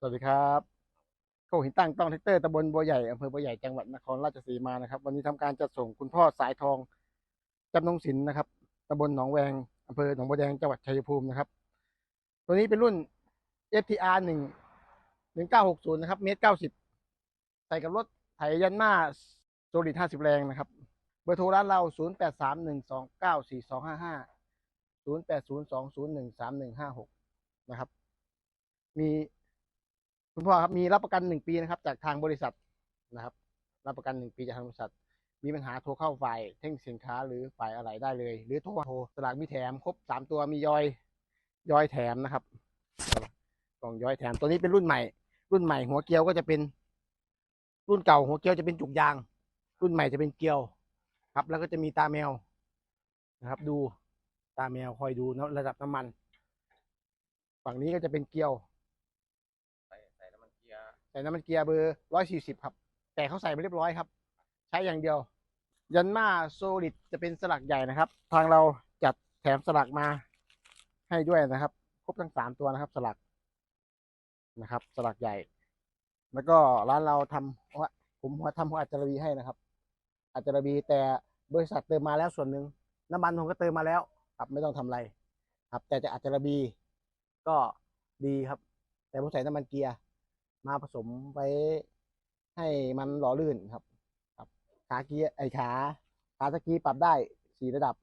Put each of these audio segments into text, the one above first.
สวัสดีครับโคกหินตั้งต้องแท็กเตอร์ตำบลบัวใหญ่อำเภอบัวใหญ่จังหวัดนครราชสีมานะครับ วันนี้ทำการจัดส่งคุณพ่อสายทองจำนงศิลป์นะครับตำบลหนองแวงอำเภอหนองบัวแดงจังหวัดชัยภูมินะครับ ตัวนี้เป็นรุ่น FTR หนึ่งหนึ่งเก้าหกศูนย์นะครับเมตรเก้าสิบใส่กับรถไถยันมาโซลิดห้าสิบแรงนะครับ เบอร์โทรร้านเราศูนย์แปดสามหนึ่งสองเก้าสี่สองห้าห้าศูนย์แปดศูนย์สองศูนย์หนึ่งสามหนึ่งห้าหกนะครับ มี คุณพ่อครับมีรับประกันหนึ่งปีนะครับ จากทางบริษัทนะครับ รับประกันหนึ่งปีจากทางบริษัท มีปัญหาโทรเข้าฝ่ายเท่งสินค้าหรือฝ่ายอะไรได้เลย หรือโทรโทรสลากมีแถมครบสามตัวมียอยยอยแถมนะครับกล่องยอยแถมตัวนี้เป็นรุ่นใหม่ รุ่นใหม่ หัวเกลียวก็จะเป็น รุ่นเก่า หัวเกลียวจะเป็นจุกยาง รุ่นใหม่จะเป็นเกลียว ครับ แล้วก็จะมีตาแมวนะครับ ดูตาแมวคอยดูนะระดับน้ำมัน ฝั่งนี้ก็จะเป็นเกลียว ใส่ใส่น้ำมันเกียร์ ใส่น้ำมันเกียร์เบอร์ร้อยสี่สิบครับ แต่เขาใส่ไปเรียบร้อยครับ ใช้อย่างเดียว ยันมาโซลิดจะเป็นสลักใหญ่นะครับ ทางเราจัดแถมสลักมาให้ด้วยนะครับ ครบทั้งสามตัวนะครับ สลักนะครับ สลักใหญ่ แล้วก็ร้านเราทำหัวผมหัวทำหัวอัจจารบีให้นะครับ อัจจารบีแต่บริษัทเติมมาแล้วส่วนหนึ่งน้ำมันผมก็เติมมาแล้ว ครับไม่ต้องทำอะไรครับ แต่จะอัจจารบีก็ดีครับ แต่ผมใส่น้ำมันเกียร์ มาผสมไว้ให้มันหล่อลื่นครับ ครับขาเกียร์ไอขาขาสกีปรับได้สี่ระดับ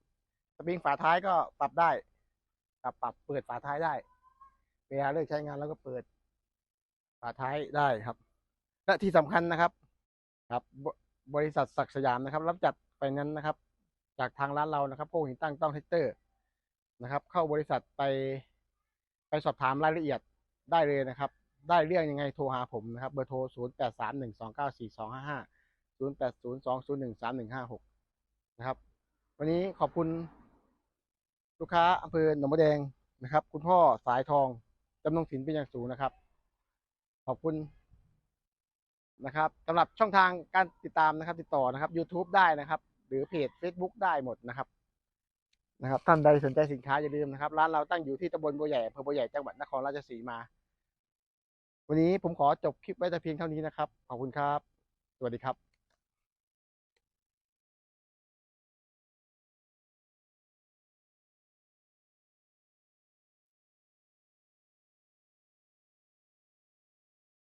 สปริงฝาท้ายก็ปรับได้ปรับปรับเปิดฝาท้ายได้ เวลาเลิกใช้งานแล้วก็เปิด ฝาท้ายได้ครับ และที่สำคัญนะครับ ครับบบริษัทศักสยามนะครับ รับจัดไฟแนนซ์นะครับ จากทางร้านเรานะครับโก้หินตั้งต้องเทคเตอร์นะครับ เข้าบริษัทไปไปสอบถามรายละเอียดได้เลยนะครับ ได้เรื่องยังไงโทรหาผมนะครับ เบอร์โทร 0 8 3 1 2 9 4 2 5 5 0 8 0 2 0 1 3 1 5 6 นะครับ วันนี้ขอบคุณ ลูกค้าอำเภอหนองบัวแดงนะครับ คุณพ่อสายทองจำนงศิลป์เป็นอย่างสูงนะครับ ขอบคุณนะครับสำหรับช่องทางการติดตามนะครับ ติดต่อนะครับ YouTube ได้นะครับ หรือเพจ Facebook ได้หมดนะครับนะครับ ท่านใดสนใจสินค้าอย่าลืมนะครับ ร้านเราตั้งอยู่ที่ตำบลบัวใหญ่อำเภอบัวใหญ่จังหวัดนครราชสีมา วันนี้ผมขอจบคลิปไว้แต่เพียงเท่านี้นะครับ ขอบคุณครับ สวัสดีครับ